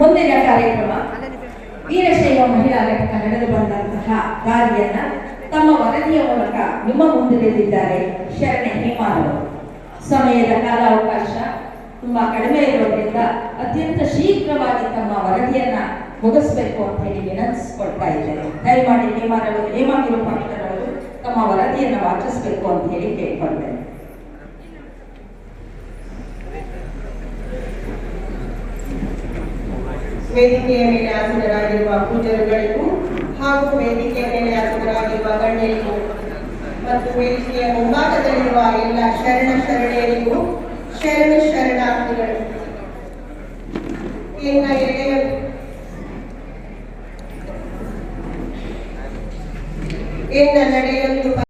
ಮುಂದಿನ ಕಾರ್ಯಕ್ರಮ. ವೀರಶೈವ ಮಹಿಳಾ ಘಟಕ ನಡೆದು ಬಂದಂತಹ ದಾರಿಯನ್ನ ತಮ್ಮ ವರದಿಯ ಮೂಲಕ ನಿಮ್ಮ ಮುಂದಿರಿದಿದ್ದಾರೆ ಶರಣೆ ಹೇಮಾರವರು ಸಮಯದ ಕಾಲಾವಕಾಶ ತುಂಬಾ ಕಡಿಮೆ ಇರೋದ್ರಿಂದ ಅತ್ಯಂತ ಶೀಘ್ರವಾಗಿ ತಮ್ಮ ವರದಿಯನ್ನ ಮುಗಿಸ್ಬೇಕು ಅಂತ ಹೇಳಿ ವಿನಂತಿಸ್ಕೊಳ್ತಾ ಇದ್ದಾರೆ ದಯಮಾಡಿ ಹೇಮಾರವರು ಹೇಮಾಗಿರುವ ವಿರೂಪಾಕ್ಷರವರು ತಮ್ಮ ವರದಿಯನ್ನು ವಾಚಿಸಬೇಕು ಅಂತ ಹೇಳಿ ಕೇಳ್ಕೊಳ್ತೇನೆ. ವೇದಿಕೆಯ ಮೇಲೆ ಆಸೀನರಾಗಿರುವ ಪೂಜಾರಿಗಳಿಗೂ ಹಾಗೂ ವೇದಿಕೆಯ ಮೇಲೆ ಆಸೀನರಾಗಿರುವ ಗಣ್ಯರಿಗೂ ಮತ್ತು ವೇದಿಕೆಯ ಮುಂಭಾಗದಲ್ಲಿರುವ ಎಲ್ಲ ಶರಣ ಶರಣೆಯರಿಗೂ ಶರಣ ಶರಣಾರ್ಥಿಗಳು. ಇನ್ನ ಎನ್ನ ನಡೆಯೊಂದು